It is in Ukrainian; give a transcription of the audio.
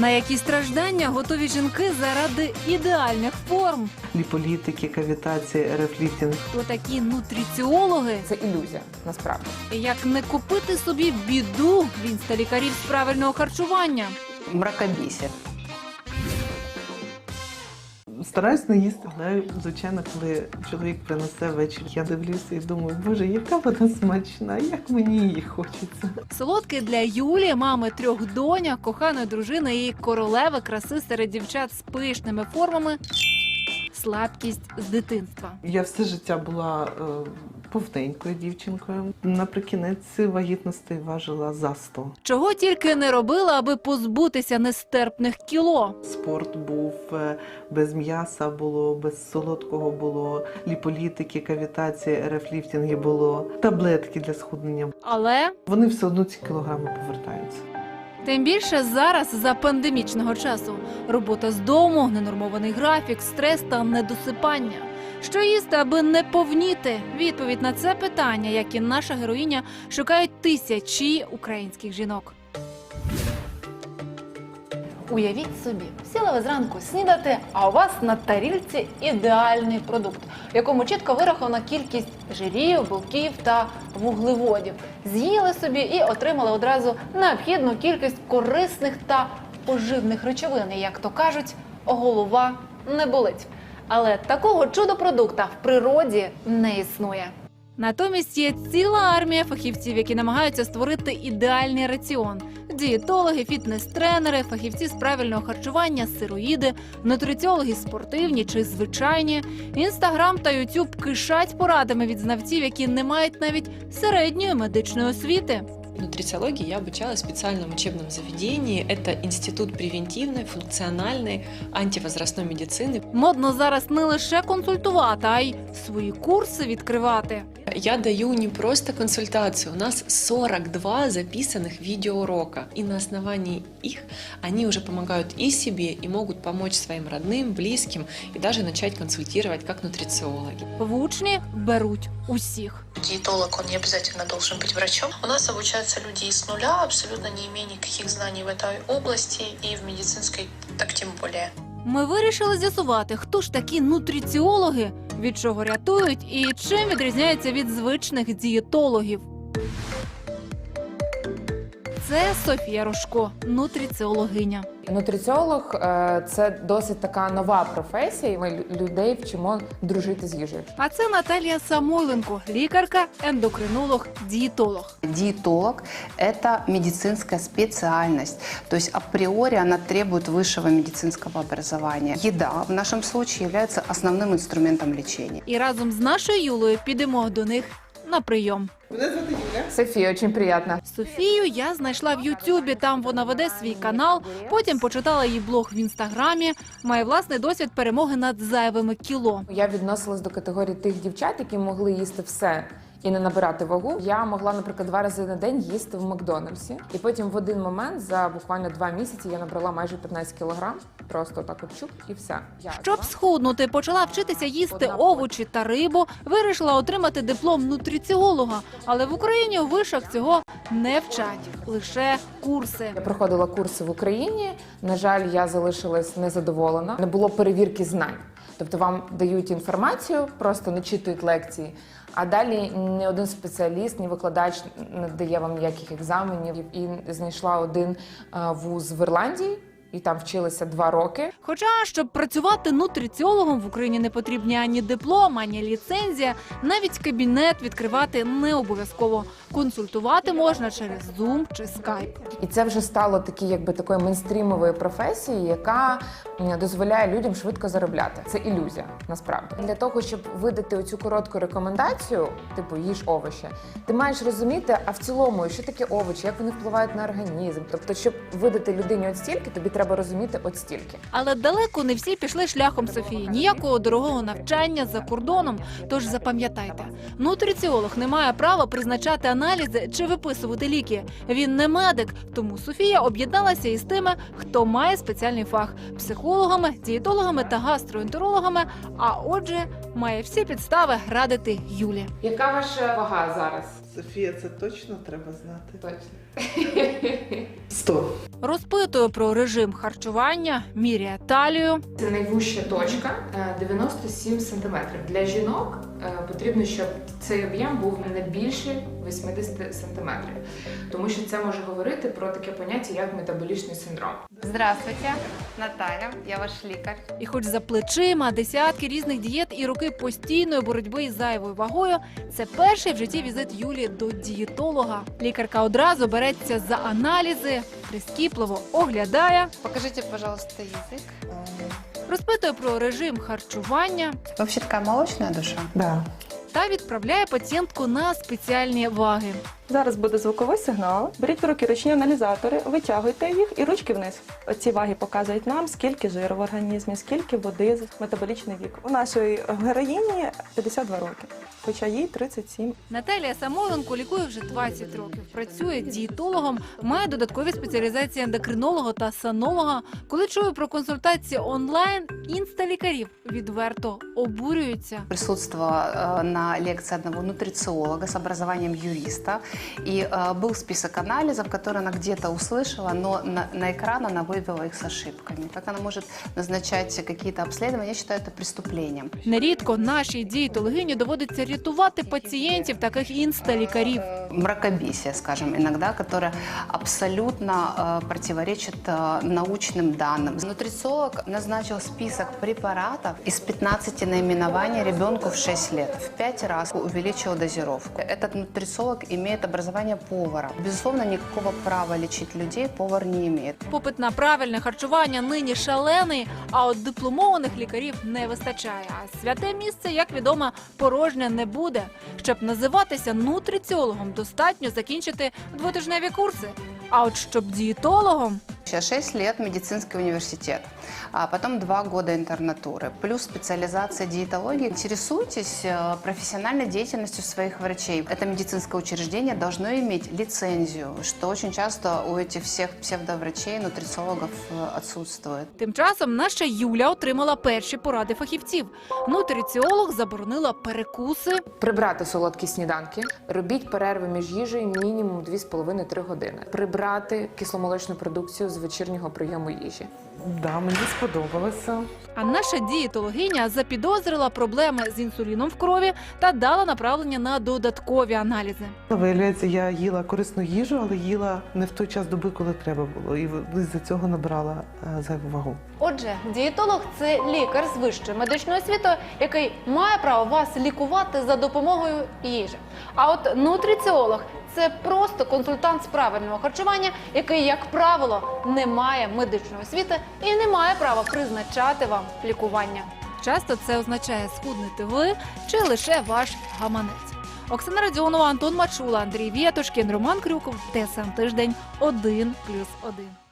На які страждання готові жінки заради ідеальних форм? ліполітики, кавітації, рефліфтинг. Отакі такі нутриціологи? Це ілюзія, насправді. Як не купити собі біду в інсталікарів з правильного харчування? мракобесие. Стараюсь не їсти. Але, звичайно, коли чоловік принесе вечір, я дивлюся і думаю, боже, яка вона смачна, як мені її хочеться. Солодкий для Юлі, мами трьох доня, коханої дружини і королеви краси серед дівчат з пишними формами. Слабкість з дитинства. Я все життя була е, повненькою дівчинкою. Наприкінець вагітності важила за 100. Чого тільки не робила, аби позбутися нестерпних кіло. Спорт був е, без м'яса, було без солодкого було ліполітики, кавітації, рефліфтинги було таблетки для схуднення. Але Вони все одно ці кілограми повертаються. Тим більше зараз за пандемічного часу робота з дому, ненормований графік, стрес та недосипання. Що їсти, аби не повніти? Відповідь на це питання, як і наша героїня, шукають тисячі українських жінок. Уявіть собі, сіли ви зранку снідати, а у вас на тарілці ідеальний продукт, в якому чітко вирахована кількість жирів, білків та вуглеводів. З'їли собі і отримали одразу необхідну кількість корисних та поживних речовин. Як то кажуть, голова не болить. Але такого чудо-продукта в природі не існує. Натомість є ціла армія фахівців, які намагаються створити ідеальний раціон: дієтологи, фітнес-тренери, фахівці з правильного харчування, сироїди, нутриціологи спортивні чи звичайні. Інстаграм та Ютуб кишать порадами від знавців, які не мають навіть середньої медичної освіти. Нутрициологии я обучалась в специальном учебном заведении. Это Институт превентивной, функциональной, антивозрастной медицины. Модно зараз не лише консультувати, а й свої курси відкривати. Я даю не просто консультацию, у нас 42 записанных видеоурока. И на основании их они уже помогают и себе, и могут помочь своим родным, близким, и даже начать консультировать как нутрициологи. В учні беруть усіх. Диетолог, он не обязательно должен быть врачом. У нас обучаются люди из нуля, абсолютно не имея никаких знаний в этой области и в медицинской так тем более. Ми вирішили з'ясувати, хто ж такі нутриціологи, від чого рятують і чим відрізняється від звичних дієтологів. Це Софія Рожко, нутриціологиня. Нутриціолог е, це досить така нова професія, і ми лю- людей вчимо дружити з їжею. А це Наталія Самойленко, лікарка, ендокринолог, дієтолог. Диетолог – это медицинская специальность. То есть априори она требует высшего медицинского образования. Еда в нашем случае является основным инструментом лечения. І разом з нашою Юлею підемо до них на прийом. Софія, дуже приємно. Софію я знайшла в Ютубі. Там вона веде свій канал. Потім почитала її блог в інстаграмі. Має власний досвід перемоги над зайвими кіло. Я відносилась до категорії тих дівчат, які могли їсти все. І не набирати вагу. Я могла, наприклад, два рази на день їсти в Макдональдсі. І потім в один момент за буквально два місяці я набрала майже 15 кілограм. Просто так от чук і все. Щоб схуднути, почала вчитися їсти овочі та рибу. Вирішила отримати диплом нутриціолога. Але в Україні у вишах цього не вчать лише курси. Я проходила курси в Україні. На жаль, я залишилась незадоволена. Не було перевірки знань. Тобто вам дають інформацію, просто не читують лекції. А далі ні один спеціаліст, ні викладач не дає вам ніяких екзаменів. І знайшла один е, вуз в Ірландії, і там вчилася два роки. Хоча, щоб працювати нутриціологом в Україні не потрібні ані диплом, ані ліцензія, навіть кабінет відкривати не обов'язково. Консультувати можна через Zoom чи Skype. І це вже стало такі, якби такою мейнстрімовою професією, яка дозволяє людям швидко заробляти. Це ілюзія, насправді. Для того, щоб видати оцю коротку рекомендацію, типу їж овочі, ти маєш розуміти, а в цілому, що таке овочі, як вони впливають на організм. Тобто, щоб видати людині от стільки, тобі треба розуміти от стільки. Але далеко не всі пішли шляхом Софії. Ніякого дорогого навчання за кордоном. Тож запам'ятайте, нутриціолог не має права призначати аналізи чи виписувати ліки. Він не медик, тому Софія об'єдналася із тими, хто має спеціальний фах психологами, дієтологами та гастроентерологами. А отже, має всі підстави радити Юлі. Яка ваша вага зараз? Софія, це точно треба знати. Точно. 100. Розпитую про режим харчування, міряє талію. Це найвища точка е, 97 см. Для жінок е, потрібно, щоб цей об'єм був не більше 80 см. Тому що це може говорити про таке поняття, як метаболічний синдром. Здравствуйте, Наталья, я ваш лікар. І хоч за плечима десятки різних дієт і роки постійної боротьби із зайвою вагою, це перший в житті візит Юлії до дієтолога. Лікарка одразу береться за аналізи, прискіпливо оглядає, Покажите, пожалуйста, язык. розпитує про режим харчування Вообще такая молочная душа. Да. Та відправляє пацієнтку на спеціальні ваги. Зараз буде звуковий сигнал. Беріть в руки ручні аналізатори, витягуйте їх і ручки вниз. Оці ваги показують нам, скільки жиру в організмі, скільки води, метаболічний вік. У нашої героїні 52 роки, хоча їй 37. Наталія Самойленко лікує вже 20 років. Працює дієтологом, має додаткові спеціалізації ендокринолога та санолога. Коли чую про консультації онлайн, інсталікарів відверто обурюються. Присутствовала э, на лекции одного нутрициолога с образованием юриста. И э, был список анализов, которые она где-то услышала, но на, на экран она вывела их с ошибками. Как она может назначать какие-то обследования, я считаю это преступлением. Нерідко нашій дієтологині доводиться рятувати пацієнтів таких інсталікарів. мракобесие, скажем, иногда, которое абсолютно э, противоречит э, научным данным. Нутрициолог назначил список препаратов из 15 наименований ребенку в 6 лет. В 5 раз увеличил дозировку. Этот нутрициолог имеет образование повара. Безусловно, никакого права лечить людей повар не имеет. Попит на правильне харчування нині шалений, а от дипломованих лікарів не вистачає. А святе місце, як відомо, порожнє не буде. Щоб називатися нутриціологом, достатньо закінчити двотижневі курси. А от щоб дієтологом, Сейчас 6 лет медицинский университет, а потом 2 года интернатуры, плюс специализация диетологии. Интересуйтесь э, профессиональной деятельностью своих врачей. Это медицинское учреждение должно иметь лицензию, что очень часто у этих всех псевдоврачей, нутрициологов э, отсутствует. тим часом наша Юля отримала перші поради фахівців. Нутриціолог заборонила перекуси, Прибрати солодкі сніданки, робіть перерви між їжею мінімум 2,5-3 години. Прибрати кисломолочну продукцію з вечірнього прийому їжі. Да, мені сподобалося. А наша дієтологиня запідозрила проблеми з інсуліном в крові та дала направлення на додаткові аналізи. Виявляється, я їла корисну їжу, але їла не в той час доби, коли треба було. І з-за цього набрала е, зайву вагу. Отже, дієтолог це лікар з вищою медичною освітою, який має право вас лікувати за допомогою їжі. А от нутриціолог це просто консультант з правильного харчування, який, як правило, не має медичної освіти і не має права призначати вам лікування. Часто це означає схуднити ви чи лише ваш гаманець. Оксана Радіонова, Антон Мачула, Андрій Вєтушкін, Роман Крюков, ТСН Тиждень 1+,1.